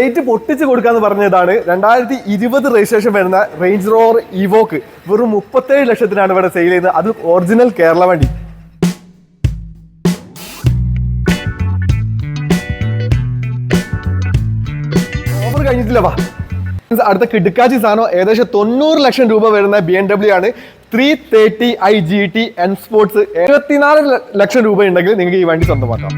Rate പൊട്ടിച്ച് കൊടുക്കാന്ന് പറഞ്ഞതാണ്. രണ്ടായിരത്തി ഇരുപത് രജിസ്ട്രേഷൻ വരുന്ന റേഞ്ച് റോവർ ഇവോക്ക് വെറും മുപ്പത്തേഴ് ലക്ഷത്തിനാണ് ഇവിടെ സെയിൽ ചെയ്യുന്നത്. അത് ഒറിജിനൽ കേരള വണ്ടി. ഓഫർ കഴിഞ്ഞിട്ടില്ല വാ. അടുത്ത കിടുക്കാച്ചി സാധനം ഏകദേശം തൊണ്ണൂറ് ലക്ഷം രൂപ വരുന്ന ബി എം ഡബ്ല്യു ആണ്. Three thirty I G T N sports എഴുപത്തിനാല് ലക്ഷം രൂപ ഉണ്ടെങ്കിൽ നിങ്ങൾക്ക് ഈ വണ്ടി സ്വന്തമാക്കാം.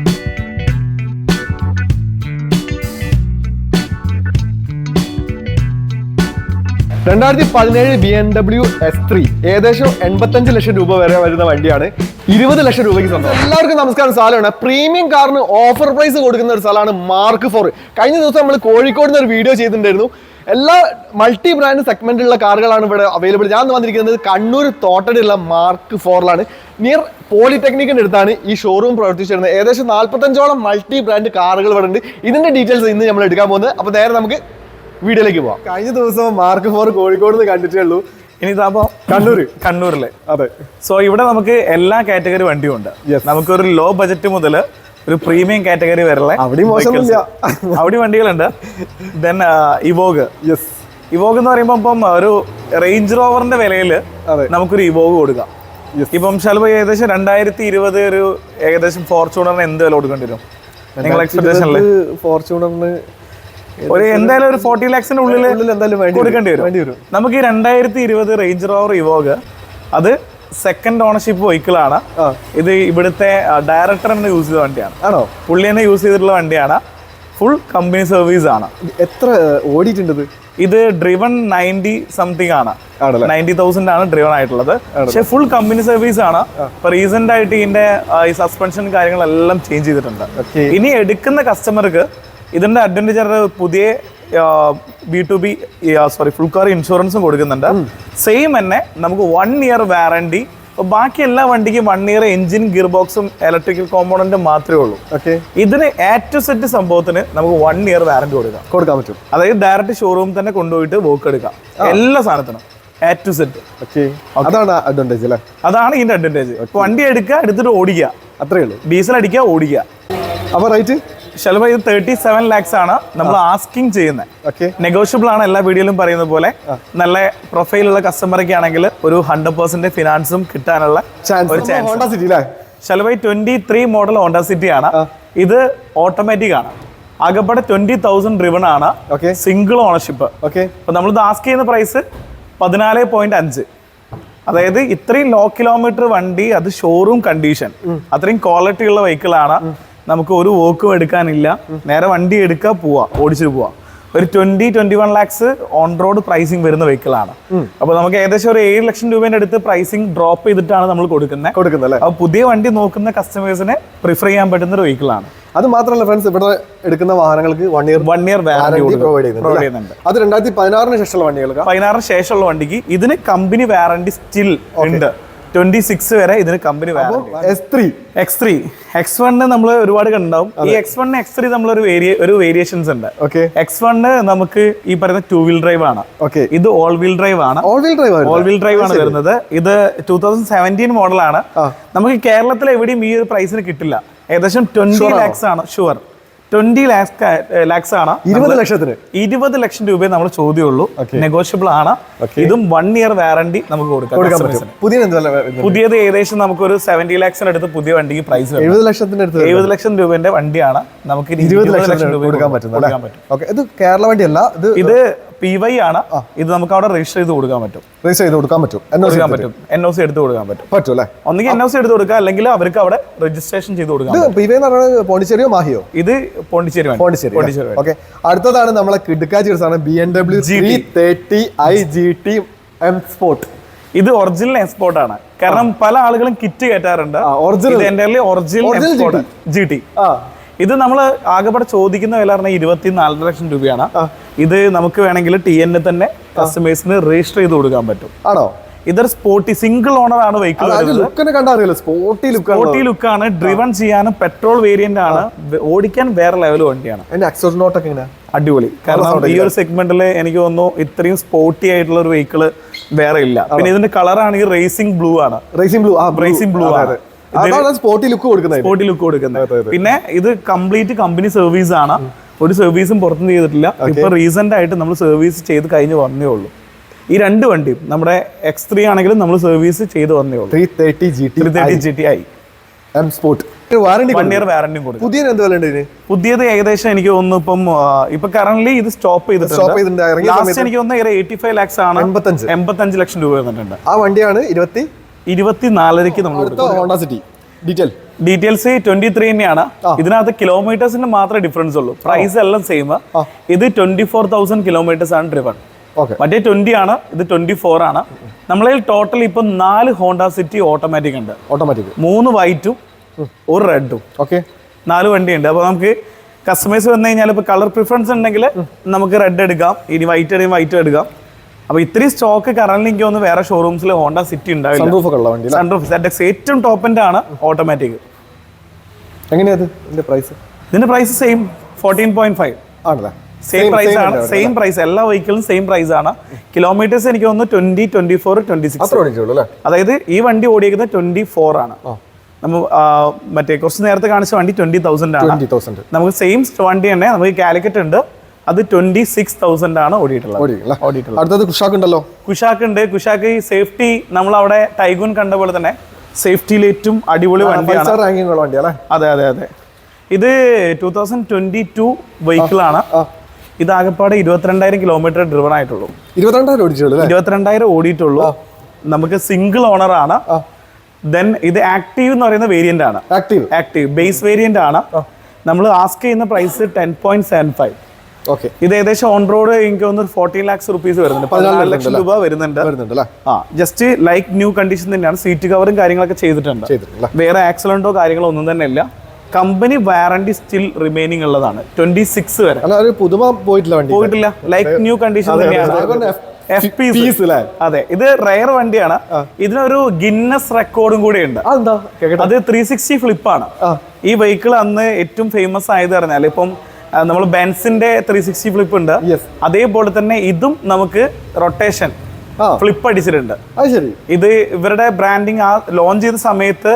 രണ്ടായിരത്തി പതിനേഴ് B M W S three ഏകദേശം എൺപത്തഞ്ച് ലക്ഷം രൂപ വരെ വരുന്ന വണ്ടിയാണ്. ഇരുപത് ലക്ഷം രൂപയ്ക്ക് സ്വന്തം. എല്ലാവർക്കും നമസ്കാരം. സ്ഥലമാണ് പ്രീമിയം കാറിന് ഓഫർ പ്രൈസ് കൊടുക്കുന്ന ഒരു സ്ഥലമാണ് മാർക്ക് ഫോർ കഴിഞ്ഞ ദിവസം നമ്മൾ കോഴിക്കോട് നിന്ന് ഒരു വീഡിയോ ചെയ്തിട്ടുണ്ടായിരുന്നു. എല്ലാ മൾട്ടി ബ്രാൻഡ് സെഗ്മെന്റിലുള്ള കാറുകളാണ് ഇവിടെ അവൈലബിൾ ഞാൻ വന്നിരിക്കുന്നത് കണ്ണൂർ തോട്ടടിയുള്ള മാർക്ക് ഫോറിലാണ് നിയർ പോളിടെക്നിക്കിന്റെ അടുത്താണ് ഈ ഷോറൂം പ്രവർത്തിച്ചിരുന്നത്. ഏകദേശം നാൽപ്പത്തഞ്ചോളം മൾട്ടി ബ്രാൻഡ് കാറുകൾ ഇവിടെ ഉണ്ട്. ഇതിന്റെ ഡീറ്റെയിൽസ് ഇന്ന് നമ്മൾ എടുക്കാൻ പോകുന്നത്. അപ്പോൾ നേരെ നമുക്ക് വീഡിയോയിലേക്ക് പോവാം. കഴിഞ്ഞ ദിവസം മാർക്ക് ഫോർ കോഴിക്കോട് നിന്ന് കണ്ടിട്ടേ ഉള്ളൂ. ഇനി ഇതാപ്പോ കണ്ണൂര്. കണ്ണൂരിലെ. അതെ. സോ ഇവിടെ നമുക്ക് എല്ലാ കാറ്റഗറി വണ്ടിയും ഉണ്ട് നമുക്ക് നമുക്കൊരു ലോ ബജറ്റ് മുതൽ ഒരു പ്രീമിയം കാറ്റഗറി വരെ അവിടെയും മോശമൊന്നുമില്ല. vehicles. അവിടെ വണ്ടികളുണ്ട്. ദെൻ ഇവോഗ് യെസ് ഇവോഗ് എന്ന് പറയുമ്പോൾ ഇപ്പം ഒരു റേഞ്ച് റോവറിന്റെ വിലയിൽ. നമുക്കൊരു ഇവോഗ് കൊടുക്കാം. ഇപ്പം ചിലപ്പോൾ ഏകദേശം രണ്ടായിരത്തി ഇരുപത് ഒരു ഏകദേശം ഫോർച്യൂണറിന് എന്ത് വില കൊടുക്കേണ്ടി വരും? നിങ്ങൾ എക്സ്പെക്ടേഷനിൽ ഫോർച്യൂണറിന് ഒരു എന്തായാലും ഒരു ഫോർട്ടി ലാക്സിന്റെ ഉള്ളിൽ എന്തായാലും കൊടുക്കേണ്ടി വരും. നമുക്ക് ഈ രണ്ടായിരത്തി ഇരുപത് റേഞ്ച് റോവർ ഇവോഗ് അത് സെക്കൻഡ് ഓണർഷിപ്പ് വെഹിക്കിളാണ് ആണ് ഇത് ഇവിടുത്തെ ഡയറക്ടർ തന്നെ യൂസ് ചെയ്ത വണ്ടിയാണ്. ആണോ? പുള്ളി തന്നെ യൂസ് ചെയ്തിട്ടുള്ള വണ്ടിയാണ്. ഫുൾ കമ്പനി സർവീസ് ആണ്. എത്ര ഓടിയിട്ടുണ്ട് ഇത്? ഡ്രിവൺ നയന്റി സംതിങ് ആണ്. നയന്റി തൗസൻഡ് ആണ് ഡ്രിവൺ ആയിട്ടുള്ളത്. പക്ഷെ ഫുൾ കമ്പനി സർവീസ് ആണ്. ഇപ്പൊ റീസെന്റ് ആയിട്ട് ഇതിന്റെ ഈ സസ്പെൻഷൻ കാര്യങ്ങളെല്ലാം ചേഞ്ച് ചെയ്തിട്ടുണ്ട്. ഇനി എടുക്കുന്ന കസ്റ്റമർക്ക് ഇതിന്റെ അഡ്വാന്റേജ് പുതിയ B to B sorry full car ഇൻഷുറൻസും കൊടുക്കുന്നുണ്ട്. സെയിം തന്നെ നമുക്ക് വൺ ഇയർ വാറണ്ടി ബാക്കി എല്ലാ വണ്ടിക്കും വൺ ഇയർ എഞ്ചിൻ ഗിയർ ബോക്സും ഇലക്ട്രിക്കൽ കോമ്പോണന്റും മാത്രമേ ഉള്ളൂ. ഓക്കെ ഇതിന് എ ടു സെറ്റ് സംഭവത്തിന് നമുക്ക് വൺ ഇയർ വാറണ്ടി കൊടുക്കാം. കൊടുക്കാൻ പറ്റും. അതായത് ഡയറക്റ്റ് ഷോറൂം തന്നെ കൊണ്ടുപോയിട്ട് വർക്ക് എടുക്കാം. എല്ലാ സാധനത്തിനും. എ ടു സെറ്റ് അതാണ് അഡ്വാന്റേജ് അല്ലേ? അതാണ് ഇതിന്റെ അഡ്വാന്റേജ് വണ്ടി എടുക്കുക എടുത്തിട്ട് ഓടിക്കുക. അത്രേ ഉള്ളൂ. ഡീസൽ അടിക്കുക ഓടിക്കുക. അപ്പൊ റേറ്റ് ചിലപ്പോൾ ഇത് തേർട്ടി സെവൻ ലാക്സ് ആണ് നമ്മൾ ആസ്കിങ് ചെയ്യുന്നത് ഓക്കെ നെഗോഷ്യബിൾ ആണ് എല്ലാ വീഡിയോയിലും പറയുന്ന പോലെ. നല്ല പ്രൊഫൈലുള്ള കസ്റ്റമറൊക്കെ ആണെങ്കിൽ ഒരു ഹൺഡ്രഡ് പെർസെന്റ് ഫിനാൻസും കിട്ടാനുള്ള ഒരു chance ശലഭ twenty three model Honda City ആണ്. ഇത് ഓട്ടോമാറ്റിക് ആണ്. ആകെപ്പാടെ ട്വന്റി തൗസൻഡ് ഡ്രിവൺ ആണ്. ഓക്കെ സിംഗിൾ ഓണർഷിപ്പ് ഓക്കെ അപ്പൊ നമ്മളിത് ആസ്ക് ചെയ്യുന്ന പ്രൈസ് പതിനാല് പോയിന്റ് അഞ്ച്. അതായത് ഇത്രയും ലോ കിലോമീറ്റർ വണ്ടി അത് ഷോറൂം കണ്ടീഷൻ അത്രയും ക്വാളിറ്റി ഉള്ള വെഹിക്കിൾ ആണ്. നമുക്ക് ഒരു വോക്കും എടുക്കാനില്ല. നേരെ വണ്ടി എടുക്കുക പോവാ ഓടിച്ചിട്ട് പോവാ. ഒരു twenty twenty one lakhs on road pricing വരുന്ന വെഹിക്കിൾ ആണ്. അപ്പൊ നമുക്ക് ഏകദേശം ഒരു ഏഴ് ലക്ഷം രൂപേന്റെ അടുത്ത് പ്രൈസിംഗ് ഡ്രോപ്പ് ചെയ്തിട്ടാണ് നമ്മൾ കൊടുക്കുന്നത്. കൊടുക്കുന്നത് അപ്പൊ പുതിയ വണ്ടി നോക്കുന്ന കസ്റ്റമേഴ്സിനെ പ്രിഫർ ചെയ്യാൻ പറ്റുന്ന ഒരു വെഹിക്കിൾ ആണ്. അത് മാത്രമല്ല ഫ്രണ്ട്സ് ഇവിടെ എടുക്കുന്ന വാഹനങ്ങൾക്ക് one year one year warranty provide ചെയ്യുന്നുണ്ട് അത് രണ്ടായിരത്തി പതിനാറിന് ശേഷമുള്ള വണ്ടികൾക്ക്? പതിനാറിന് ശേഷമുള്ള വണ്ടിക്ക് ഇതിന് കമ്പനി വാറണ്ടി സ്റ്റിൽ ഉണ്ട്. ട്വന്റി സിക്സ് വരെ ഇതിന് company X three X three X one നമ്മൾ ഒരുപാട് കണ്ടാവും ഈ എക്സ് വണ്ണ് എക്സ് ത്രീ നമ്മളൊരു വേരിയ ഒരു വേരിയേഷൻസ് ഉണ്ട്. ഓക്കെ എക്സ് വണ്ണ് നമുക്ക് ഈ പറയുന്ന ടൂ വീൽ ഡ്രൈവ് ആണ്. ഓക്കെ ഇത് ഓൾ വീൽ ഡ്രൈവ് ആണ്. All wheel drive all wheel drive ആണ് വരുന്നത്. ഇത് ടൂ തൗസൻഡ് സെവന്റീൻ മോഡലാണ് നമുക്ക് കേരളത്തിൽ എവിടെയും ഈ ഒരു പ്രൈസിന് കിട്ടില്ല. ഏകദേശം ട്വന്റി ലാക്സ് ആണ്? ഷുവർ ട്വന്റി ലാക്സ് ലാക്സ് ആണ്. ഇരുപത് ലക്ഷത്തിന്? ഇരുപത് ലക്ഷം രൂപയെ നമ്മൾ ചോദ്യമുള്ളൂ. നെഗോഷ്യബിൾ ആണ്. ഇതും വൺ ഇയർ വാറണ്ടി നമുക്ക് കൊടുക്കാം പുതിയ? പുതിയത് ഏകദേശം നമുക്ക് ഒരു സെവന്റി ലാക്സിന് അടുത്ത് പുതിയ വണ്ടിക്ക് പ്രൈസ് എഴുപത് ലക്ഷത്തിന്റെ അടുത്ത്. എഴുപത് ലക്ഷം രൂപന്റെ വണ്ടിയാണ്. നമുക്ക് ഇരുപത് ലക്ഷം രൂപ കൊടുക്കാൻ പറ്റും ഇത് കേരള വണ്ടിയല്ല ഇത് പി വൈ ആണ്. ഇത് നമുക്ക് അവിടെ രജിസ്റ്റർ ചെയ്ത് കൊടുക്കാൻ പറ്റും. രജിസ്റ്റർ ചെയ്ത് കൊടുക്കാൻ പറ്റും. കൊടുക്കാൻ പറ്റും. എൻ ഒ സി എടുത്ത് കൊടുക്കാൻ പറ്റും. പറ്റും അല്ലേ? ഒന്നുകിൽ എൻ ഒ സി എടുത്ത് കൊടുക്കുക അല്ലെങ്കിൽ അവർക്ക് അവിടെ രജിസ്ട്രേഷൻ ചെയ്ത് കൊടുക്കാം പി വി എന്ന് പറയുന്നത് പോണ്ടിച്ചേരിയോ മാഹിയോ ഇത് പോണ്ടിച്ചേരി പോണ്ടിച്ചേരി പോണ്ടിച്ചേരി ഓക്കെ അടുത്തതാണ് നമ്മളെ കിടുക്കാച്ചി ആണ് B N W G thirty I G T M sport ഇത് ഒറിജിനൽ എക്സ്പോർട്ട് ആണ്. കാരണം പല ആളുകളും kit കയറ്റാറുണ്ട്. Original original export G T ഇത് നമ്മൾ ആകെപ്പാടെ ചോദിക്കുന്ന വില പറഞ്ഞാൽ ഇരുപത്തി നാലര ലക്ഷം രൂപയാണ്. ഇത് നമുക്ക് വേണമെങ്കിൽ ടി എൻ തന്നെ കസ്റ്റമേഴ്സിന് രജിസ്റ്റർ ചെയ്ത് കൊടുക്കാൻ പറ്റും. ആണോ? ഇതൊരു സ്പോർട്ടി സിംഗിൾ ഓണർ ആണ് വെഹിക്കിൾ സ്പോർട്ടി ലുക്ക് സ്പോർട്ടി ലുക്കാണ് ഡ്രിവൺ ചെയ്യാനും പെട്രോൾ വേരിയന്റ് ആണ് ഓടിക്കാൻ വേറെ ലെവൽ വണ്ടിയാണ്. അടിപൊളി. കാരണം ഈ ഒരു സെഗ്മെന്റിൽ എനിക്ക് തോന്നുന്നു ഇത്രയും സ്പോർട്ടി ആയിട്ടുള്ള ഒരു വെഹിക്കിൾ വേറെ ഇല്ല. പിന്നെ ഇതിന്റെ കളർ ആണെങ്കിൽ റേസിംഗ് ബ്ലൂ ആണ്. റേസിംഗ് ബ്ലൂ ആ റേസിംഗ് ബ്ലൂ ആണ്. സ്പോർട്ടി ലുക്ക് കൊടുക്കുന്നത്. സ്പോർട്ടി ലുക്ക് കൊടുക്കുന്നത്. പിന്നെ ഇത് കംപ്ലീറ്റ് കമ്പനി സർവീസ് ആണ്. ഒരു സർവീസും പുറത്തുനിന്ന് ചെയ്തിട്ടില്ല. ഇപ്പൊ റീസെന്റ് ആയിട്ട് നമ്മൾ സർവീസ് ചെയ്ത് കഴിഞ്ഞ് വന്നേ ഉള്ളൂ. ഈ രണ്ട് വണ്ടിയും നമ്മുടെ എക്സ് ത്രീ ആണെങ്കിലും നമ്മൾ സർവീസ് ചെയ്ത് വന്നേ ഉള്ളൂ. Three thirty G T thirty G T M sport warranty one year വാറണ്ടിയും കൊടുക്കും പുതിയ എന്ത് വില പുതിയത് ഏകദേശം എനിക്ക് തോന്നുന്നു ഇപ്പം ഇപ്പൊ കറന്റ് ഇത് സ്റ്റോപ്പ് Stop ചെയ്തിട്ടുണ്ട്. ലാസ്റ്റ് എനിക്ക് തോന്നുന്നു എയ്റ്റി ഫൈവ് ലാക്സ് ആണ്. എൺപത്തഞ്ച്. എൺപത്തഞ്ച് ലക്ഷം രൂപ വന്നിട്ടുണ്ട്. ആ വണ്ടിയാണ് ഇരുപത്തി ഇരുപത്തിനാലരയ്ക്ക് നമ്മൾ Honda City. Detail details twenty three തന്നെയാണ് ഇതിനകത്ത് കിലോമീറ്റേഴ്സിന് മാത്രമേ ഡിഫറൻസ് ഉള്ളൂ. പ്രൈസ് എല്ലാം സെയിം ഇത് ട്വന്റി ഫോർ തൗസൻഡ് കിലോമീറ്റേഴ്സ് ആണ് ഡ്രിവൺ മറ്റേ ട്വന്റി ആണ് ഇത് ട്വന്റി ഫോർ ആണ്. നമ്മളിൽ ടോട്ടൽ ഇപ്പം നാല് ഹോണ്ട സിറ്റി ഓട്ടോമാറ്റിക് ഉണ്ട്. ഓട്ടോമാറ്റിക് മൂന്ന് വൈറ്റും ഒരു റെഡും ഓക്കെ നാല് വണ്ടിയുണ്ട്. അപ്പോൾ നമുക്ക് കസ്റ്റമേഴ്സ് വന്നു കഴിഞ്ഞാൽ ഇപ്പൊ കളർ പ്രിഫറൻസ് ഉണ്ടെങ്കിൽ നമുക്ക് റെഡ് എടുക്കാം. ഇനി വൈറ്റ് എടുക്കാം വൈറ്റ് എടുക്കാം. അപ്പോൾ ഇത്രയും സ്റ്റോക്ക് കറന്റ് എനിക്ക് തോന്നുന്നു വേറെ ഷോറൂംസിൽ ഹോണ്ട സിറ്റി ഉണ്ടാവില്ല. സൺറൂഫ് ഒക്കെ ഉള്ള വണ്ടി സൺറൂഫ് ഏറ്റവും ടോപ്പ് എൻഡ് ആണ് ഓട്ടോമാറ്റിക് എങ്ങനെയത്? ഇതിന്റെ price price same fourteen point five ആണല്ലേ? സെയിം പ്രൈസ് ആണ്. സെയിം പ്രൈസ് എല്ലാ വെഹിക്കിളും സെയിം പ്രൈസ് ആണ്. കിലോമീറ്റേഴ്സ് എനിക്ക് തോന്നുന്നു twenty twenty four twenty six അതായത് ഈ വണ്ടി ഓടിയിരിക്കുന്ന ട്വന്റി ഫോർ ആണ് നമ്മൾ മറ്റേ കുറച്ച് നേരത്തെ കാണിച്ച വണ്ടി ട്വന്റി തൗസൻഡ് ആണ്. നമുക്ക് സെയിം വണ്ടി തന്നെ നമുക്ക് കാലിക്കറ്റ് ഉണ്ട്. അത് ട്വന്റി സിക്സ് തൗസൻഡ് ആണ് ഓടിയിട്ടുള്ളത്. ഓടിയിട്ടുള്ളത്. അടുത്തത് കുഷാക്ക് ഉണ്ടല്ലോ കുഷാക്ക് ഉണ്ട് കുഷാക്ക് സേഫ്റ്റി നമ്മൾ അവിടെ ടൈഗൂൺ കണ്ട പോലെ തന്നെ സേഫ്റ്റിയിൽ ഏറ്റവും അടിപൊളി വണ്ടിയാണ്. സ്റ്റാർ റാങ്കിങ് വണ്ടി അല്ലേ അതെ അതെ അതെ. ഇത് ടൂ തൗസൻഡ് ട്വന്റി ടു ആണ്. ഇത് ആകെപ്പാടെ ഇരുപത്തിരണ്ടായിരം കിലോമീറ്റർ ഡ്രിവൺ ആയിട്ടുള്ളൂ. ഇരുപത്തിരണ്ടായിരം ഓടിച്ചുള്ളൂ ഇരുപത്തിരണ്ടായിരം ഓടിയിട്ടുള്ളൂ. നമുക്ക് സിംഗിൾ ഓണർ ആണ്. ദെൻ ഇത് ആക്റ്റീവ് എന്ന് പറയുന്ന വേരിയന്റ് ആണ്. ആക്റ്റീവ് ആക്റ്റീവ് ബേസ് വേരിയന്റ് ആണ്. നമ്മൾ ആസ്ക് ചെയ്യുന്ന price ten point seven five okay ഇത് ഏകദേശം ഓൺ റോഡ് എനിക്ക് തോന്നുന്നു ഫോർട്ടീൻ ലാക്സ് റുപ്പീസ് വരുന്നുണ്ട്. പതിനാല് ലക്ഷം രൂപ വരുന്നുണ്ട്. ആ ജസ്റ്റ് ലൈക്ക് ന്യൂ കണ്ടീഷൻ തന്നെയാണ്. സീറ്റ് കവറും കാര്യങ്ങളൊക്കെ ചെയ്തിട്ടുണ്ട്. വേറെ ആക്സിഡന്റോ കാര്യങ്ങളോ ഒന്നും തന്നെ ഇല്ല. കമ്പനി വാറണ്ടി സ്റ്റിൽ റിമൈനിങ് ഉള്ളതാണ്. ട്വന്റി സിക്സ് വരെ പുതുമ പോയിട്ടില്ല പോയിട്ടില്ല. ലൈക്ക് ന്യൂ കണ്ടീഷൻ തന്നെയാണ്. എഫ് പി പീസ് അതെ. ഇത് റയർ വണ്ടിയാണ്. ഇതിനൊരു ഗിന്നസ് റെക്കോർഡും കൂടെ ഉണ്ട്. അത് ത്രീ സിക്സ്റ്റി ഫ്ലിപ്പാണ് ഈ വെഹിക്കിൾ അന്ന് ഏറ്റവും ഫേമസ് ആയത് പറഞ്ഞാൽ ഇപ്പം നമ്മൾ ബെൻസിന്റെ ത്രീ സിക്സ്റ്റി ഫ്ലിപ്പ് ഉണ്ട്. അതേപോലെ തന്നെ ഇതും നമുക്ക് റൊട്ടേഷൻ ഫ്ലിപ്പ് അടിച്ചിട്ടുണ്ട്. ഇത് ഇവരുടെ ബ്രാൻഡിങ് ആ ലോഞ്ച് ചെയ്ത സമയത്ത്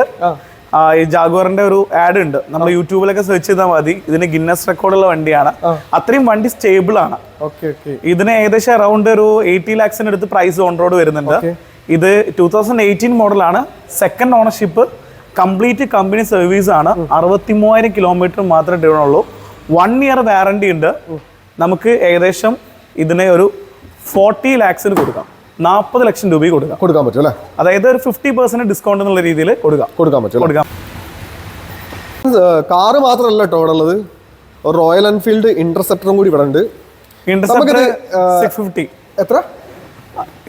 ഈ ജാഗോറിന്റെ ഒരു ആഡ് ഉണ്ട്. നമ്മൾ യൂട്യൂബിലൊക്കെ സെർച്ച് ചെയ്താൽ മതി. ഇതിന് ഗിന്നസ് റെക്കോർഡുള്ള വണ്ടിയാണ്. അത്രയും വണ്ടി സ്റ്റേബിൾ ആണ്. ഇതിന് ഏകദേശം അറൗണ്ട് ഒരു എയ്റ്റി ലാക്സിന് അടുത്ത് പ്രൈസ് ഓൺ റോഡ് വരുന്നുണ്ട്. ഇത് ടൂ തൗസൻഡ് എയ്റ്റീൻ മോഡലാണ് second ownership complete company service ആണ്. അറുപത്തി മൂവായിരം കിലോമീറ്റർ മാത്രമേ ഉള്ളൂ. വൺ ഇയർ വാറണ്ടി ഉണ്ട്. നമുക്ക് ഏകദേശം ഇതിനെ ഒരു ഫോർട്ടി ലാക്സിന് കൊടുക്കാം. നാൽപ്പത് ലക്ഷം രൂപ കൊടുക്കാം. കൊടുക്കാൻ പറ്റും അല്ലേ? അതായത് ഒരു ഫിഫ്റ്റി പെർസെന്റ് ഡിസ്കൗണ്ട് എന്നുള്ള രീതിയിൽ കൊടുക്കാം. കൊടുക്കാൻ പറ്റും കൊടുക്കാം. കാറ് മാത്രമല്ല കേട്ടോ ഇവിടെ ഉള്ളത്. റോയൽ എൻഫീൽഡ് ഇന്റർസെപ്റ്ററും കൂടി ഇവിടെ ഉണ്ട്. ഇന്റർസെപ്റ്റർ സിക്സ് ഫിഫ്റ്റി എത്ര?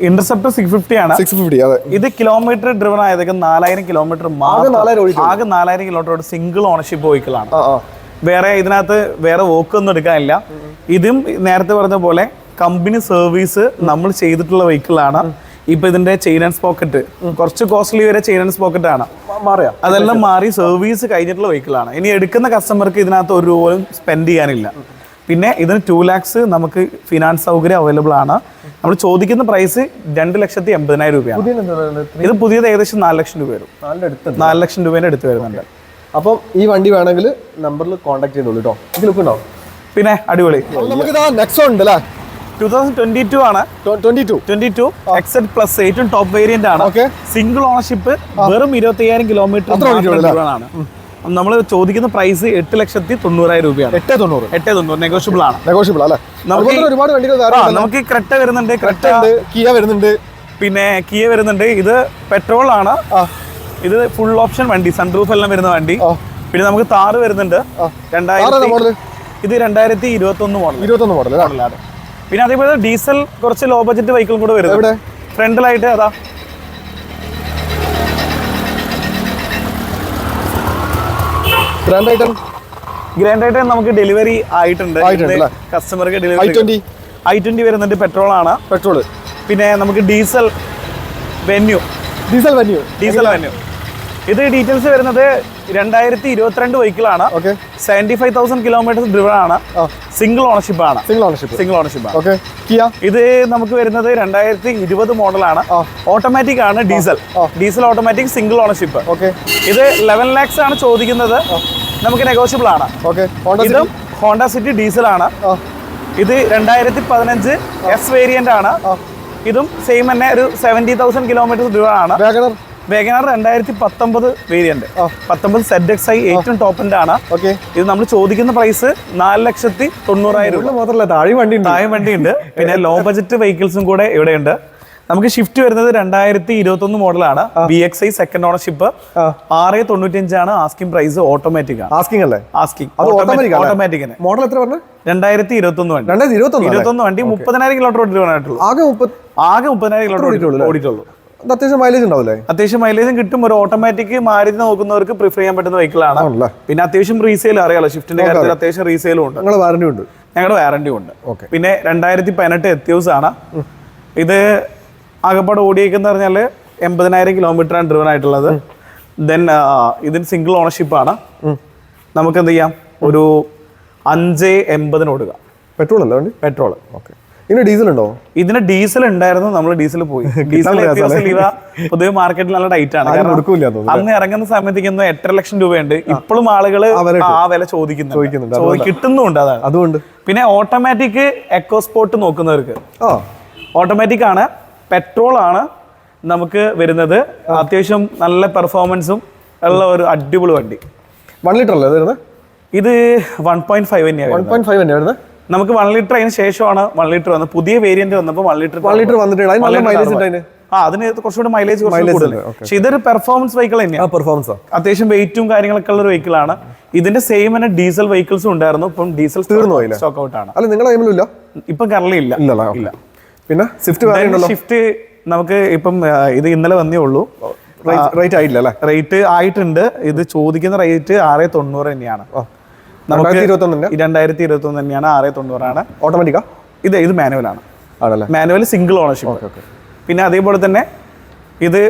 ഇന്റർസെപ്റ്റർ സിക്സ് ഫിഫ്റ്റി ആണ്. സിക്സ് ഫിഫ്റ്റി അതെ. ഇത് കിലോമീറ്റർ ഡ്രിവൺ ആയതൊക്കെ നാലായിരം കിലോമീറ്റർ ആകെ നാലായിരം കിലോമീറ്റർ സിംഗിൾ ഓണർഷിപ്പ് വെഹിക്കിളാണ് വേറെ ഇതിനകത്ത് വേറെ വോക്കൊന്നും എടുക്കാനില്ല. ഇതും നേരത്തെ പറഞ്ഞ പോലെ കമ്പനി സർവീസ് നമ്മൾ ചെയ്തിട്ടുള്ള വെഹിക്കിളാണ് ഇപ്പൊ ഇതിന്റെ ചെയിൻ ആൻഡ് പോക്കറ്റ് കുറച്ച് കോസ്റ്റ്ലി വരെ ചെയിൻ ആൻഡ് പോക്കറ്റ് ആണ്. മാറിയാ. അതെല്ലാം മാറി സർവീസ് കഴിഞ്ഞിട്ടുള്ള വെഹിക്കിളാണ് ഇനി എടുക്കുന്ന കസ്റ്റമർക്ക് ഇതിനകത്ത് ഒരു രൂപ പോലും സ്പെൻഡ് ചെയ്യാനില്ല. പിന്നെ ഇതിന് ടു ലാക്സ് നമുക്ക് ഫിനാൻസ് സൗകര്യം അവൈലബിൾ ആണ്. നമ്മൾ ചോദിക്കുന്ന പ്രൈസ് രണ്ട് ലക്ഷത്തി എൺപതിനായിരം രൂപയാണ്. ഇത് പുതിയത് ഏകദേശം നാല് ലക്ഷം രൂപ വരും. നാല് ലക്ഷം രൂപേന്റെ അടുത്ത് വരുന്നുണ്ട്. അപ്പം ഈ വണ്ടി വേണമെങ്കിൽ നമ്പറിൽ കോൺടാക്ട് ചെയ്തോളൂ കേട്ടോ എനിക്ക് ലുക്ക് ഉണ്ടാവും. പിന്നെ അടിപൊളി. നമുക്ക് ഇതാ ഉണ്ട് അല്ലേ ടൂ തൗസൻഡ് ട്വന്റി ടു ആണ് twenty two twenty two XZ plus ഏറ്റവും ടോപ്പ് വേരിയന്റ് ആണ്. സിംഗിൾ ഓണർഷിപ്പ് വെറും ഇരുപത്തി അയ്യായിരം കിലോമീറ്റർ? ആണ് നമ്മൾ ചോദിക്കുന്ന പ്രൈസ് എട്ട് ലക്ഷത്തി തൊണ്ണൂറായിരം രൂപയാണ്. എട്ട് തൊണ്ണൂറ്. എട്ട് തൊണ്ണൂറ്. നെഗോഷ്യബിൾ ആണ്. നെഗോഷ്യബിൾ അല്ലേ? നമുക്ക് ഒരുപാട് വണ്ടികൾ നമുക്ക് ക്രെട്ട വരുന്നുണ്ട്. ക്രെട്ട ഉണ്ട് കിയ വരുന്നുണ്ട്. പിന്നെ കിയ വരുന്നുണ്ട്. ഇത് പെട്രോൾ ആണ്. ഇത് ഫുൾ ഓപ്ഷൻ വണ്ടി സൺറൂഫ് എല്ലാം വരുന്ന വണ്ടി. പിന്നെ നമുക്ക് താറ് വരുന്നുണ്ട്. രണ്ടായിരത്തി ഇത് രണ്ടായിരത്തി ഇരുപത്തി ഒന്ന് മോഡൽ ഇരുപത്തൊന്ന് മോഡൽ പിന്നെ അതേപോലെ ഡീസൽ കുറച്ച് ലോ ബഡ്ജറ്റ് വെഹിക്കിൾ കൂടെ? വരുന്നത് ഫ്രണ്ടിലായിട്ട് അതാ. Grand i ten Grand i ten നമുക്ക് ഡെലിവറി ആയിട്ടുണ്ട്. കസ്റ്റമർക്ക് ഡെലിവറി ഐ ട്വന്റി വരുന്നുണ്ട് പെട്രോൾ ആണ്. പെട്രോൾ പിന്നെ നമുക്ക് diesel Venue diesel Venue diesel Venue ഇത് ഡീറ്റെയിൽസ് വരുന്നത് രണ്ടായിരത്തി ഇരുപത്തിരണ്ട് വെഹിക്കിളാണ് okay seventy five thousand kilometre driven ആണ് സിംഗിൾ ഓണർഷിപ്പ് ആണ്. സിംഗിൾ ഓണർഷിപ്പ് സിംഗിൾ ഓണർഷിപ്പ് ആണ്. ഓക്കെ ഇത് നമുക്ക് വരുന്നത് രണ്ടായിരത്തി ഇരുപത് മോഡലാണ്. ഓട്ടോമാറ്റിക് ആണ് diesel diesel automatic single ownership okay ഇത് ലെവൻ ലാക്സ് ആണ് ചോദിക്കുന്നത്. നമുക്ക് നെഗോഷ്യബിൾ ആണ്. ഇതും ഹോണ്ട സിറ്റി ഡീസൽ ആണ്. ഇത് രണ്ടായിരത്തി പതിനഞ്ച് എസ് വേരിയന്റ് ആണ്. ഇതും സെയിം തന്നെ ഒരു സെവന്റി തൗസൻഡ് കിലോമീറ്റർ ദൂരമാണ് വേഗനാർ രണ്ടായിരത്തി പത്തൊമ്പത് വേരിയന്റ്. പത്തൊമ്പത് സെഡ് എക്സ് ഐ ഏറ്റവും ടോപ്പിന്റെ ആണ് ഓക്കെ. ഇത് നമ്മൾ ചോദിക്കുന്ന പ്രൈസ് നാല് ലക്ഷത്തി തൊണ്ണൂറായിരം രൂപ മാത്രമല്ല താഴെ വണ്ടി ഉണ്ട് താഴെ വണ്ടിയുണ്ട്. പിന്നെ ലോ ബജറ്റ് വെഹിക്കിൾസും കൂടെ ഇവിടെയുണ്ട്. നമുക്ക് ഷിഫ്റ്റ് വരുന്നത് രണ്ടായിരത്തി ഇരുപത്തൊന്ന് മോഡലാണ് B X I second ownership ആറ് ആറ് തൊണ്ണൂറ്റഞ്ചാണ് ആസ്കിംഗ് പ്രൈസ് ഓട്ടോമാറ്റിക് ആണ്. ആസ്കിംഗ് അല്ലേ? ആസ്കിംഗ് ഓട്ടോമാറ്റിക് മോഡൽ എത്ര പറഞ്ഞു? രണ്ടായിരത്തി ഇരുപത്തൊന്ന് വണ്ടി. രണ്ടായിരത്തി ഇരുപത്തി ഇരുപത്തൊന്ന് വണ്ടി മുപ്പതിനായിരം കിലോമീറ്റർ ഓടിയിട്ടുള്ളൂ ആകെ മുപ്പത് ആകെ മുപ്പതിനായിരം കിലോമീറ്റർ ഓടിയിട്ടുള്ളൂ. അത്യാവശ്യം മൈലേജ് ഉണ്ടാവില്ലേ? അത്യാവശ്യം മൈലേജും കിട്ടും. ഒരു ഓട്ടോമാറ്റിക് മാരുതി നോക്കുന്നവർക്ക് പ്രിഫർ ചെയ്യാൻ പറ്റുന്ന വെഹിക്കിളാണ് പിന്നെ അത്യാവശ്യം റീസെയിൽ അറിയാലോ ഷിഫ്റ്റിന്റെ കാര്യത്തിൽ അത്യാവശ്യം റീസെയിലും ഉണ്ട്. നിങ്ങളെ വാറണ്ടി ഉണ്ട്. ഞങ്ങളുടെ വാറന്റി ഉണ്ട്. ഓക്കെ. പിന്നെ രണ്ടായിരത്തി പതിനെട്ട് എത്യൂസ് ആണ് ഇത് ആകപ്പാട് ഓടിയേക്കെന്ന് പറഞ്ഞാൽ എൺപതിനായിരം കിലോമീറ്റർ ആണ് ഡ്രിവൻ ആയിട്ടുള്ളത്. ദെൻ ഇതിന് സിംഗിൾ ഓണർഷിപ്പ് ആണ്. നമുക്ക് എന്ത് ചെയ്യാം? ഒരു അഞ്ച് എൺപതിന് ഓടുക. പെട്രോൾ അല്ലേ പെട്രോൾ ഓക്കെ. ഇനി ഡീസൽ ഉണ്ടോ? ഇതിന് ഡീസൽ ഉണ്ടായിരുന്നു നമ്മൾ ഡീസൽ പോയി. ഡീസൽ പൊതുവെ മാർക്കറ്റിൽ നല്ല ടൈറ്റ് ആണ്. അന്ന് ഇറങ്ങുന്ന സമയത്തേക്ക് എട്ടര ലക്ഷം രൂപയുണ്ട്. ഇപ്പോഴും ആളുകൾ ആ വില ചോദിക്കുന്നു ചോദിക്കുന്നുണ്ട്, കിട്ടുന്നുണ്ട് അതാണ്. അതുകൊണ്ട്. പിന്നെ ഓട്ടോമാറ്റിക് എക്കോ സ്പോട്ട് നോക്കുന്നവർക്ക്. ഓട്ടോമാറ്റിക് ആണ്. പെട്രോൾ ആണ് നമുക്ക് വരുന്നത്. അത്യാവശ്യം നല്ല പെർഫോമൻസും ഉള്ള ഒരു അടിപൊളി വണ്ടി. വൺ ലിറ്റർ അല്ലേ ഇത് വൺ പോയിന്റ് ഫൈവ് തന്നെയാണ് വൺ പോയിന്റ് ഫൈവ് നമുക്ക് വൺ ലിറ്റർ അതിന് ശേഷമാണ് വൺ ലിറ്റർ വന്നത്. പുതിയ വേരിയന്റ് വന്നപ്പോൾ വൺ ലിറ്റർ വൺ ലിറ്റർ വന്നിട്ടുണ്ട്. ആ അതിന് കുറച്ചുകൂടി മൈലേജ് കൂടുതൽ പക്ഷെ ഇതൊരു പെർഫോമൻസ് വെഹിക്കിൾ തന്നെയാണ് പെർഫോമൻസ് അത്യാവശ്യം വെയിറ്റും കാര്യങ്ങളൊക്കെ ഉള്ള ഒരു വെഹിക്കിൾ ആണ്. ഇതിന്റെ സെയിം തന്നെ ഡീസൽ വെഹിക്കിൾസും ഉണ്ടായിരുന്നു. ഇപ്പം ഡീസൽ തീർന്നു? സ്റ്റോക്ക് ഔട്ട് ആണ്. അല്ല നിങ്ങളെ ഇല്ല ഇപ്പം കറലി ഇല്ല. ഇല്ല പിന്നെ സ്വിഫ്റ്റ് സ്വിഫ്റ്റ് നമുക്ക് ഇപ്പം ഇത് ഇന്നലെ വന്നേ ഉള്ളൂ. റേറ്റ് ആയിട്ടില്ല അല്ലേ? റേറ്റ് ആയിട്ടുണ്ട്. ഇത് ചോദിക്കുന്ന റേറ്റ് ആറ് തൊണ്ണൂറ് തന്നെയാണ്. രണ്ടായിരത്തി ഇരുപത്തി ഒന്ന് തന്നെയാണ് ആറ് തൊണ്ണൂറാണ് ഓട്ടോമാറ്റിക്കാ? ഇത് ഇത് മാനുവലാണ്. ആണല്ലേ? മാനുവൽ സിംഗിൾ ഓണർഷിപ്പ് പിന്നെ അതേപോലെ തന്നെ ഇത്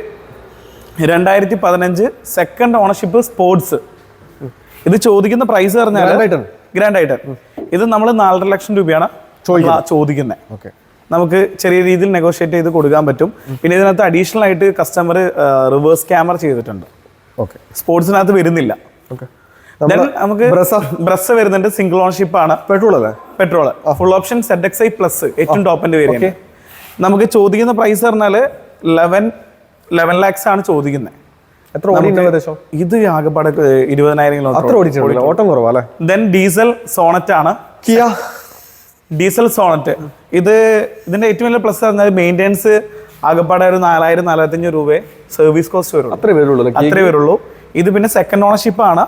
രണ്ടായിരത്തി പതിനഞ്ച് സെക്കൻഡ് ഓണർഷിപ്പ് സ്പോർട്സ് ഇത് ചോദിക്കുന്ന പ്രൈസ് പറഞ്ഞാൽ ഗ്രാൻഡ് ആയിട്ട് ഇത് നമ്മൾ നാലര ലക്ഷം രൂപയാണ് ചോദിക്കുന്നത്. ഓക്കെ. നമുക്ക് ചെറിയ രീതിയിൽ നെഗോഷിയേറ്റ് ചെയ്ത് കൊടുക്കാൻ പറ്റും. പിന്നെ ഇതിനകത്ത് അഡീഷണൽ ആയിട്ട് കസ്റ്റമർ റിവേഴ്സ് ക്യാമറ ചെയ്തിട്ടുണ്ട്. ഓക്കെ. സ്പോർട്സിനകത്ത് വരുന്നില്ല. ഓക്കെ. നമുക്ക് ബ്രസ വരുന്നുണ്ട് സിംഗിൾ ഓണർഷിപ്പ് ആണ്. പെട്രോൾ അല്ലേ? Petrol full option Z X I plus ഏറ്റവും ടോപ്പിന്റെ വേരിയന്റ് നമുക്ക് ചോദിക്കുന്ന പ്രൈസ് പറഞ്ഞാൽ ലെവൻ ലെവൻ ലാക്സ് ആണ് ചോദിക്കുന്നത് എത്ര ഏകദേശം? ഇത് ആകെപ്പാടെ ഇരുപതിനായിരം അത്ര ഓടിച്ചിട്ടില്ല ഓട്ടം കുറവാ അല്ലേ? ദെൻ ഡീസൽ സോണറ്റ് ആണ്. കിയ? ഡീസൽ സോണറ്റ് ഇത് ഇതിന്റെ ഏറ്റവും വലിയ പ്ലസ് പറഞ്ഞാൽ മെയിന്റെനൻസ് ആകെപ്പാടെ ഒരു നാലായിരം നാലായിരത്തഞ്ഞൂറ് രൂപ സർവീസ് കോസ്റ്റ് വരുള്ളൂ. അത്രേ വരുള്ളൂ അത്രേ വരുള്ളൂ. ഇത് പിന്നെ സെക്കൻഡ് ഓണർഷിപ്പ് ആണ്.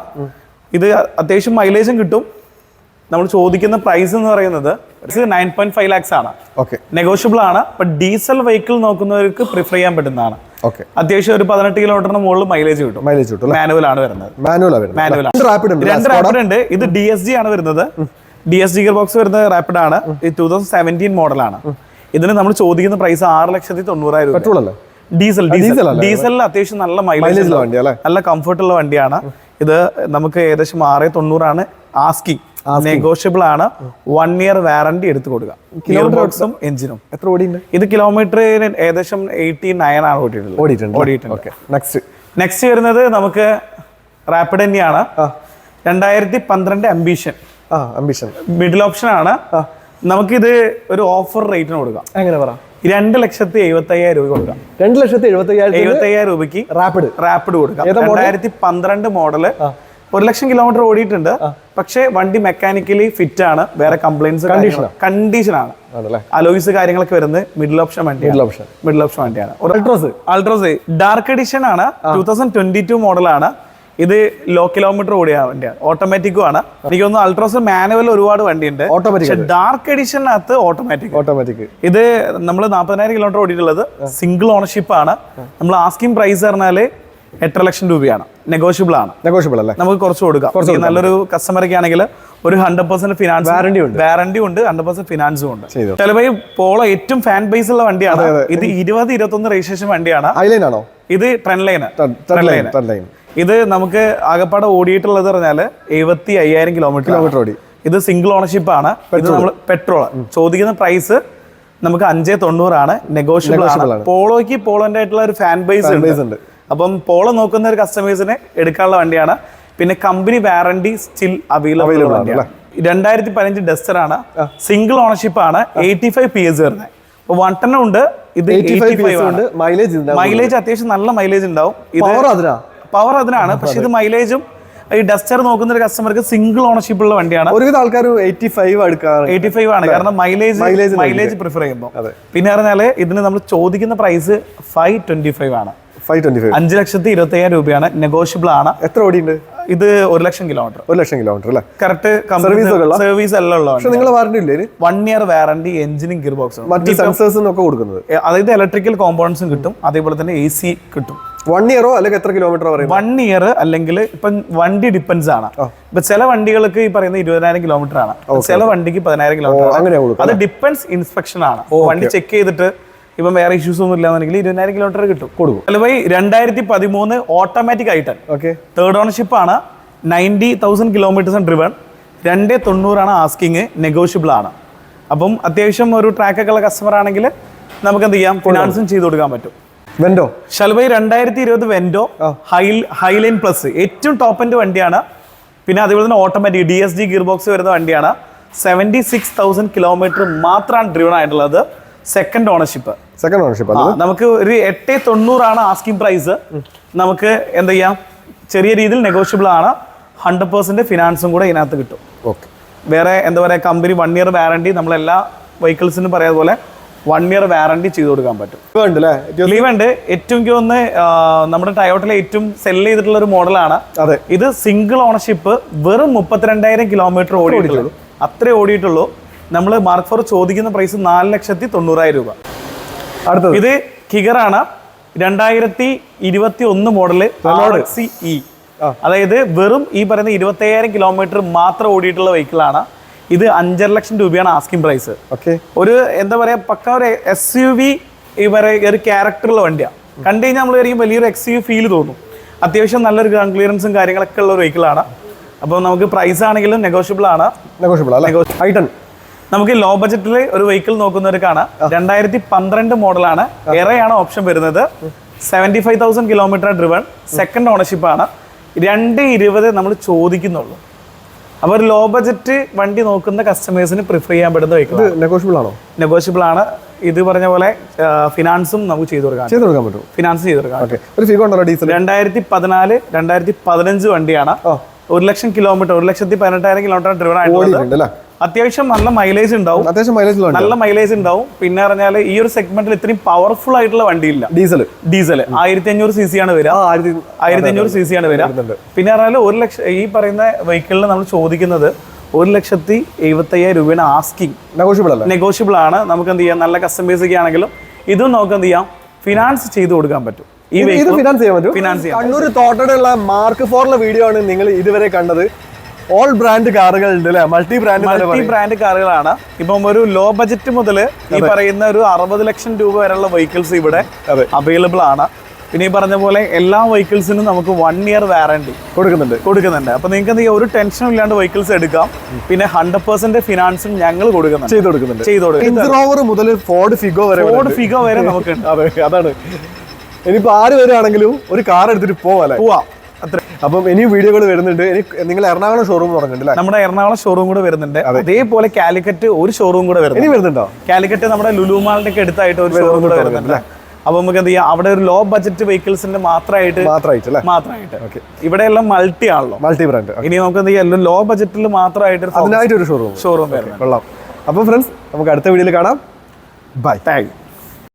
ഇത് അത്യാവശ്യം മൈലേജും കിട്ടും. നമ്മൾ ചോദിക്കുന്ന പ്രൈസ് എന്ന് പറയുന്നത് നയൻ പോയിന്റ് ഫൈവ് ലാക്സ് ആണ്. ഓക്കെ നെഗോഷ്യബിൾ ആണ് ബട്ട് ഡീസൽ വെഹിക്കിൾ നോക്കുന്നവർക്ക് പ്രിഫർ ചെയ്യാൻ പറ്റുന്നതാണ്. ഓക്കെ അത്യാവശ്യം ഒരു പതിനെട്ട് കിലോമീറ്ററിന് മുകളിൽ മൈലേജ് കിട്ടും. മൈലേജ് കിട്ടും മാനുവൽ ആണ് വരുന്നത്. മാനുവൽ മാനുവൽ രണ്ട് റാപ്പിഡ് ഉണ്ട്. ഇത് ഡി എസ് ജി ആണ് വരുന്നത്. D S G gear box വരുന്നത് റാപ്പിഡ് ആണ്. ഇത് ടൂ തൗസൻഡ് സെവന്റീൻ മോഡലാണ് ഇതിന് നമ്മൾ ചോദിക്കുന്ന പ്രൈസ് ആറ് ലക്ഷത്തി തൊണ്ണൂറായിരം പെട്രോൾ അല്ലേ? Diesel diesel? ഡീസലിൽ അത്യാവശ്യം നല്ല മൈലേജ്? നല്ല കംഫർട്ടുള്ള വണ്ടിയാണ്. ഇത് നമുക്ക് ഏകദേശം ആറ് തൊണ്ണൂറാണ് ആസ്കിങ് നെഗോഷ്യബിൾ ആണ്. വൺ ഇയർ വാറണ്ടി എടുത്തു കൊടുക്കുക. കിലോമീറ്ററും എഞ്ചിനും എത്ര? ഓടിയിട്ടുണ്ട്? ഇത് കിലോമീറ്റർ ഏകദേശം എയ്റ്റി നയൻ ആണ് ഓടിയിട്ടുള്ളത്. ഓടിയിട്ടുണ്ട് നെക്സ്റ്റ് നെക്സ്റ്റ് വരുന്നത് നമുക്ക് റാപ്പിഡ് തന്നെയാണ്. രണ്ടായിരത്തി പന്ത്രണ്ട് അംബീഷൻ അംബിഷൻ മിഡിൽ ഓപ്ഷൻ ആണ്. നമുക്കിത് ഒരു ഓഫർ റേറ്റിന് കൊടുക്കാം. എങ്ങനെ പറ? രണ്ട് ലക്ഷത്തി എഴുപത്തി അയ്യായിരം രൂപ കൊടുക്കാം. രണ്ട് ലക്ഷത്തി എഴുപത്തി അയ്യായിരം എഴുപത്തി അയ്യായിരം രൂപയ്ക്ക് റാപ്പിഡ് റാപ്പിഡ് കൊടുക്കാം? രണ്ടായിരത്തി പന്ത്രണ്ട് മോഡൽ ഒരു ലക്ഷം കിലോമീറ്റർ ഓടിയിട്ടുണ്ട്. പക്ഷേ വണ്ടി മെക്കാനിക്കലി ഫിറ്റ് ആണ്. വേറെ കംപ്ലൈൻസ് കണ്ടീഷൻ ആണ്. അലോയിസ് കാര്യങ്ങളൊക്കെ വരുന്നത് മിഡിൽ ഓപ്ഷൻ വണ്ടി മിഡിൽ ഓപ്ഷൻ മിഡിൽ ഓപ്ഷൻ വണ്ടിയാണ്. അൾട്രോസ് അൾട്രോസ് ഡാർക്ക് എഡിഷൻ ആണ്. ടൂ തൗസൻഡ് ട്വന്റി ടു മോഡലാണ് ഇത് ലോ കിലോമീറ്റർ ഓടിയ വണ്ടിയാണ്. ഓട്ടോമാറ്റിക്കും ആണ്. എനിക്ക് തോന്നുന്നു അൾട്രോസ് മാനുവൽ ഒരുപാട് വണ്ടിയുണ്ട്. ഓട്ടോമാറ്റിക് പക്ഷെ ഡാർക്ക് എഡിഷനകത്ത് ഓട്ടോമാറ്റിക് ഓട്ടോമാറ്റിക് ഇത് നമ്മൾ നാൽപ്പതിനായിരം കിലോമീറ്റർ ഓടിയിട്ടുള്ളത് സിംഗിൾ ഓണർഷിപ്പ് ആണ്. നമ്മൾ ആസ്കിംഗ് പ്രൈസ് പറഞ്ഞാൽ എട്ടര ലക്ഷം രൂപയാണ്. നെഗോഷ്യബിൾ ആണ്. നെഗോഷ്യബിൾ അല്ലേ? നമുക്ക് കുറച്ച് കൊടുക്കാം. നല്ലൊരു കസ്റ്റമർ ഒക്കെ ആണെങ്കിൽ ഒരു ഹൺഡ്രഡ് പെർസെന്റ് ഫിനാൻസ് വാറണ്ടി ഉണ്ട്. വാറണ്ടി ഉണ്ട് ഹൺഡ്രഡ് പെർസെന്റ് ഫിനാൻസും ഉണ്ട്. ചിലപ്പോൾ പോളോ ഏറ്റവും ഫാൻ ബേസ് ഉള്ള വണ്ടിയാണ്. ഇത് ഇരുപത് ഇരുപത്തൊന്ന് രജിസ്ട്രേഷൻ വണ്ടിയാണ്. ആണോ? ഇത് trendline trendline trendline ഇത് നമുക്ക് ആകപ്പാടെ ഓടിയിട്ടുള്ളത് പറഞ്ഞാൽ എഴുപത്തി അയ്യായിരം കിലോമീറ്റർ കിലോമീറ്റർ ഓടി. ഇത് സിംഗിൾ ഓണർഷിപ്പ് ആണ്. ഇത് നമ്മൾ പെട്രോൾ ചോദിക്കുന്ന പ്രൈസ് നമുക്ക് അഞ്ചേ തൊണ്ണൂറാണ് നെഗോഷ്യബിൾ ആണ്. പോളോയ്ക്ക് പോളോന്റെ ആയിട്ടുള്ള ഒരു ഫാൻ ബേസ് ഉണ്ട്. അപ്പം പോളോ നോക്കുന്ന ഒരു കസ്റ്റമേഴ്സിന് എടുക്കാനുള്ള വണ്ടിയാണ്. പിന്നെ കമ്പനി വാറണ്ടി സ്റ്റിൽ അവൈലബിൾ വണ്ടിയാണ്. രണ്ടായിരത്തി പതിനഞ്ച് ഡസ്റ്റർ ആണ്. സിംഗിൾ ഓണർഷിപ്പ് ആണ്. എയ്റ്റി ഫൈവ് പി എസ് വരുന്നത് വൺ ടെണ്ണുണ്ട് ഉണ്ട്. ഇത് മൈലേജ് മൈലേജ് അത്യാവശ്യം നല്ല മൈലേജ് ഉണ്ടാവും. ഇത് പവർ അതിനാണ്. പക്ഷെ ഇത് മൈലേജും ഈ ഡസ്റ്റർ നോക്കുന്ന ഒരു കസ്റ്റമർക്ക് സിംഗിൾ ഓണർഷിപ്പ് ഉള്ള വണ്ടിയാണ്. ഒരുവിധ ആൾക്കാർ എയ്റ്റി ഫൈവ് എടുക്കാറ് എയ്റ്റി ഫൈവ് ആണ് കാരണം മൈലേജ് മൈലേജ് മൈലേജ് പ്രിഫർ ചെയ്യുമ്പോൾ. പിന്നെ പറഞ്ഞാൽ ഇതിന് നമ്മൾ ചോദിക്കുന്ന പ്രൈസ് ഫൈവ് ട്വന്റി ഫൈവ് ആണ്. ഫൈവ് ട്വന്റി ഫൈവ് അഞ്ച് ലക്ഷത്തി ഇരുപത്തി അയ്യായിരം രൂപയാണ്. നെഗോഷ്യബിൾ ആണ്. എത്ര ഓടിയുണ്ട്? ഇത് ഒരു ലക്ഷം കിലോമീറ്റർ ഒരു ലക്ഷം കിലോമീറ്റർ അല്ലേ? കറക്റ്റ് സർവീസ് എല്ലാം പക്ഷെ ഉള്ളതാണ് നിങ്ങൾ വാറണ്ടി ഇല്ലേ? വൺ ഇയർ വാറണ്ടി എഞ്ചിനും ഗിയർ ബോക്സും മറ്റ് സെൻസേഴ്സിനും ഒക്കെ കൊടുക്കുന്നത്. അതായത് ഇലക്ട്രിക്കൽ കോമ്പൗണ്ട്സും കിട്ടും. അതേപോലെ തന്നെ എ സി കിട്ടും. വൺ ഇയറോ അല്ലെങ്കിൽ എത്ര കിലോമീറ്റർ പറയും വൺ ഇയർ അല്ലെങ്കിൽ ഇപ്പം വണ്ടി ഡിപ്പെൻസ് ആണ്. ഇപ്പൊ ചില വണ്ടികൾക്ക് ഈ പറയുന്ന ഇരുപതിനായിരം കിലോമീറ്റർ ആണ്. ചില വണ്ടിക്ക് പതിനായിരം കിലോമീറ്റർ അത് ഡിപ്പെൻസ് ഇൻസ്പെക്ഷൻ ആണ്. വണ്ടി ചെക്ക് ചെയ്തിട്ട് ഇപ്പം വേറെ ഇഷ്യൂസ് ഒന്നും ഇല്ലാന്നുണ്ടെങ്കിൽ ഇരുപതിനായിരം കിലോമീറ്റർ കിട്ടും. കൊടുക്കും. അല്ല രണ്ടായിരത്തി പതിമൂന്ന് automatic I ten okay third ownership ആണ്. നയന്റി തൗസൻഡ് കിലോമീറ്റേഴ്സ് ഡ്രിവൺ രണ്ട് തൊണ്ണൂറാണ് ആസ്കിങ് നെഗോഷ്യബിൾ ആണ്. അപ്പം അത്യാവശ്യം ഒരു ട്രാക്കൊക്കെ ഉള്ള കസ്റ്റമർ ആണെങ്കിൽ നമുക്ക് എന്ത് ചെയ്യാം? ഫിനാൻസും ചെയ്ത് കൊടുക്കാൻ പറ്റും. വെൻഡോ ശലഭൈ രണ്ടായിരത്തി ഇരുപത് വെൻഡോ ഹൈ ഹൈലൈൻ പ്ലസ് ഏറ്റവും ടോപ്പ് എന്റെ വണ്ടിയാണ്. പിന്നെ അതുപോലെ തന്നെ automatic D S G gear box വരുന്ന വണ്ടിയാണ്. സെവന്റി സിക്സ് തൗസൻഡ് കിലോമീറ്റർ മാത്രമാണ് ഡ്രിവൺ ആയിട്ടുള്ളത്. സെക്കൻഡ് ഓണർഷിപ്പ് സെക്കൻഡ് ഓണർഷിപ്പ് നമുക്ക് ഒരു എട്ട് തൊണ്ണൂറാണ് ആസ്കിംഗ് പ്രൈസ് നമുക്ക് എന്ത് ചെയ്യാം? ചെറിയ രീതിയിൽ നെഗോഷ്യബിൾ ആണ്. ഹൺഡ്രഡ് പെർസെന്റ് ഫിനാൻസും കൂടെ ഇതിനകത്ത് കിട്ടും. ഓക്കെ വേറെ എന്താ പറയുക കമ്പനി വൺ ഇയർ വാറണ്ടി നമ്മളെല്ലാ വെഹിക്കിൾസിനും പറയാതെ പോലെ വൺ ഇയർ വാറണ്ടി ചെയ്ത് കൊടുക്കാൻ പറ്റും. ലീവ് ഉണ്ട്. ഏറ്റവും ഒന്ന് നമ്മുടെ ടയോട്ടിലെ ഏറ്റവും സെൽ ചെയ്തിട്ടുള്ള ഒരു മോഡലാണ് അതെ. ഇത് സിംഗിൾ ഓണർഷിപ്പ് വെറും മുപ്പത്തിരണ്ടായിരം കിലോമീറ്റർ ഓടിയിട്ടുള്ളൂ. അത്രേ ഓടിയിട്ടുള്ളൂ. നമ്മൾ മാർക്ക് ഫോർ ചോദിക്കുന്ന പ്രൈസ് നാല് ലക്ഷത്തി തൊണ്ണൂറായിരം രൂപ. അടുത്തത്. ഇത് കിഗറാണ് രണ്ടായിരത്തി ഇരുപത്തി ഒന്ന് മോഡൽ സി ഇ അതായത് വെറും ഈ പറയുന്ന ഇരുപത്തി അയ്യായിരം കിലോമീറ്റർ മാത്രം ഓടിയിട്ടുള്ള വെഹിക്കിളാണ് ഇത് അഞ്ചര ലക്ഷം രൂപയാണ് ആസ്കിംഗ് പ്രൈസ് ഓക്കെ ഒരു എന്താ പറയാ പക്ക ഒരു എസ് യു വി ഒരു ക്യാരക്ടറുള്ള വണ്ടിയാണ് കണ്ടു കഴിഞ്ഞാൽ നമ്മൾ വരെയും വലിയൊരു എക്സ് യു ഫീൽ തോന്നും. അത്യാവശ്യം നല്ലൊരു ഗ്രൗണ്ട് ക്ലിയറൻസും കാര്യങ്ങളൊക്കെ ഉള്ള ഒരു വെഹിക്കിളാണ് അപ്പോൾ നമുക്ക് പ്രൈസ് ആണെങ്കിലും നെഗോഷ്യബിൾ ആണ്. നെഗോഷ്യബിൾ ഐട്ടൺ നമുക്ക് ലോ ബജറ്റിൽ ഒരു വെഹിക്കിൾ നോക്കുന്നവർക്കാണ് രണ്ടായിരത്തി പന്ത്രണ്ട് മോഡലാണ് എറയാണ് ഓപ്ഷൻ വരുന്നത്. Seventy five thousand kilometre driven second ഓണർഷിപ്പാണ് ആണ്. രണ്ട് ഇരുപത് നമ്മൾ ചോദിക്കുന്നുള്ളൂ. അപ്പോൾ ഒരു ലോ ബജറ്റ് വണ്ടി നോക്കുന്ന കസ്റ്റമേഴ്സിന് പ്രിഫർ ചെയ്യാൻ പറ്റുന്ന വെഹിക്കിൾ നെഗോഷ്യബിൾ ആണോ. നെഗോഷ്യബിൾ ആണ്? ഇത് പറഞ്ഞ പോലെ ഫിനാൻസും നമുക്ക് ചെയ്തു കൊടുക്കാം ചെയ്തു കൊടുക്കാൻ പറ്റും. ഫിനാൻസ് ചെയ്തു കൊടുക്കാം ഒരു ഫിഗോ ഉണ്ടല്ലോ ഡീസൽ രണ്ടായിരത്തി പതിനാല് രണ്ടായിരത്തി പതിനഞ്ച് വണ്ടിയാണ് ഒരു ലക്ഷം കിലോമീറ്റർ ഒരു ലക്ഷത്തി പതിനെട്ടായിരം കിലോമീറ്റർ ഡ്രിവൺ ആയിട്ടുള്ളത് അത്യാവശ്യം നല്ല മൈലേജ് ഉണ്ടാവും. അത്യാവശ്യം മൈലേജ് നല്ല മൈലേജ് ഉണ്ടാവും. പിന്നെ പറഞ്ഞാൽ ഈ ഒരു സെഗ്മെന്റിൽ ഇത്രയും പവർഫുൾ ആയിട്ടുള്ള വണ്ടിയില്ല. ഡീസൽ ഡീസൽ ആയിരത്തി അഞ്ഞൂറ് സി സി ആണ് വരിക. ആയിരത്തി അഞ്ഞൂറ് സി സി ആണ് വരിക. പിന്നെ പറഞ്ഞാൽ ഒരു ലക്ഷം ഈ പറയുന്ന വെഹിക്കിളിന് നമ്മൾ ചോദിക്കുന്നത് ഒരു ലക്ഷത്തി എഴുപത്തി അയ്യായിരം രൂപയാണ് ആസ്കിങ് നെഗോഷ്യബിൾ അല്ല? നെഗോഷ്യബിൾ ആണ്. നമുക്ക് എന്ത് ചെയ്യാം? നല്ല കസ്റ്റമേഴ്സ് ഒക്കെ ആണെങ്കിലും ഇതും നമുക്ക് എന്ത് ചെയ്യാം? ഫിനാൻസ് ചെയ്ത് കൊടുക്കാൻ പറ്റും. ഈ ഇത് ഫിനാൻസ് ചെയ്യാൻ പറ്റും. ഫിനാൻസ് ചെയ്യാം കണ്ണൂർ തോട്ടടുള്ള മാർക്ക് ഫോറിലെ വീഡിയോ ആണ് നിങ്ങൾ ഇതുവരെ കണ്ടത്. ഓൾ ബ്രാൻഡ് കാറുകൾ ഉണ്ട് അല്ലേ? മൾട്ടി ബ്രാൻഡ് മൾട്ടി ബ്രാൻഡ് കാറുകളാണ്. ഇപ്പം ഒരു ലോ ബജറ്റ് മുതൽ ഈ പറയുന്ന ഒരു അറുപത് ലക്ഷം രൂപ വരെയുള്ള വെഹിക്കിൾസ് ഇവിടെ. അവൈലബിൾ ആണ്. പിന്നെ ഈ പറഞ്ഞ പോലെ എല്ലാ വെഹിക്കിൾസിനും നമുക്ക് വൺ ഇയർ വാറണ്ടി കൊടുക്കുന്നുണ്ട്. കൊടുക്കുന്നുണ്ട്. അപ്പൊ നിങ്ങൾക്ക് എന്തെങ്കിലും ഒരു ടെൻഷനും ഇല്ലാണ്ട് വെഹിക്കിൾസ് എടുക്കാം. പിന്നെ ഹൺഡ്രഡ് പെർസെന്റ് ഫിനാൻസും ഞങ്ങൾ കൊടുക്കുന്നുണ്ട്. ചെയ്ത് കൊടുക്കുന്നുണ്ട്. ചെയ്ത് കൊടുക്കും മുതൽ ഫോർഡ് ഫിഗോ വരെ ഫോർഡ് ഫിഗോ വരെ നമുക്ക് അതെ അതാണ്. ഇനിയിപ്പോ ആര് വരെയാണെങ്കിലും ഒരു കാർ എടുത്തിട്ട് പോവാല്ലേ പോവാം. അപ്പം ഇനി വീഡിയോകൾ വരുന്നുണ്ട്. ഇനി നിങ്ങൾ എറണാകുളം ഷോറൂം തുടങ്ങുന്നുണ്ട് അല്ലേ? നമ്മുടെ എറണാകുളം ഷോറൂം കൂടെ വരുന്നുണ്ട്. അതേപോലെ കാലിക്കറ്റ് ഒരു ഷോറൂം കൂടെ ഇനി വരുന്നുണ്ടോ? കാലിക്കറ്റ് നമ്മുടെ ലുലുമാളിന്റെ ഒക്കെ അടുത്തായിട്ട് ഒരു ഷോറൂം കൂടെ വരുന്നുണ്ട് അപ്പൊ നമുക്ക് എന്ത് ചെയ്യാം? അവിടെ ഒരു ലോ ബജറ്റ് വെഹിക്കിൾസിന്റെ മാത്രമായിട്ട് മാത്രമായിട്ട് മാത്രമായിട്ട്. ഇവിടെ എല്ലാം മൾട്ടി ആണല്ലോ. മൾട്ടി ബ്രാൻഡ് ഇനി നമുക്ക് എന്ത് ചെയ്യാം? ലോ ബജറ്റിൽ മാത്രമായിട്ട് അതിനായിട്ട് ഒരു ഷോറൂം ഷോറൂം വരുന്നത് കൊള്ളാം. അപ്പോൾ ഫ്രണ്ട്സ് നമുക്ക് അടുത്ത വീഡിയോയിൽ കാണാം. Bye thank you